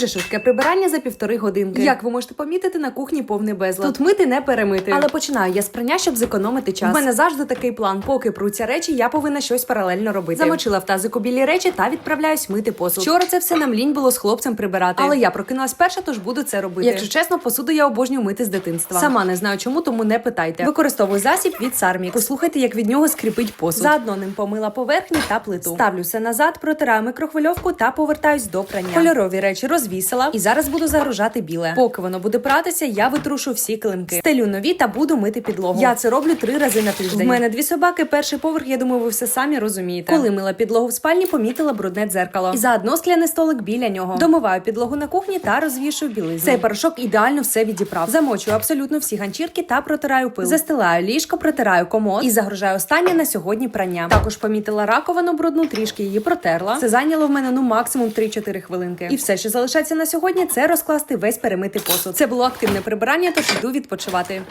Дуже швидке прибирання за півтори годинки. Як ви можете помітити, на кухні повний безлад. Тут мити не перемити. Але починаю я з прання, щоб зекономити час. У мене завжди такий план. Поки пруться речі, я повинна щось паралельно робити. Замочила в тазику білі речі та відправляюсь мити посуд. Вчора це все нам лінь було з хлопцем прибирати. Але я прокинулась перша, тож буду це робити. Якщо чесно, посуду я обожнюю мити з дитинства. Сама не знаю чому, тому не питайте. Використовую засіб від Сармі. Послухайте, як від нього скрипить посуд. Заодно ним помила поверхні та плиту. Ставлю все назад, протираю микрохвильовку та повертаюсь до прання. Кольорові речі розвісила і зараз буду загружати біле. Поки воно буде пратися, я витрушу всі килимки. Стелю нові та буду мити підлогу. Я це роблю три рази на тиждень. В мене дві собаки, перший поверх. Я думаю, ви все самі розумієте. Коли мила підлогу в спальні, помітила брудне дзеркало. І заодно скляний столик біля нього. Домиваю підлогу на кухні та розвішую білизну. Цей порошок ідеально все відібрав. Замочую абсолютно всі ганчірки та протираю пил. Застилаю ліжко, протираю комод і загружаю останнє на сьогодні прання. Також помітила раковину брудну, трішки її протерла. Це зайняло в мене ну максимум 3-4 хвилинки. І все, що залишається на сьогодні, це розкласти весь перемитий посуд. Це було активне прибирання, тож йду відпочивати.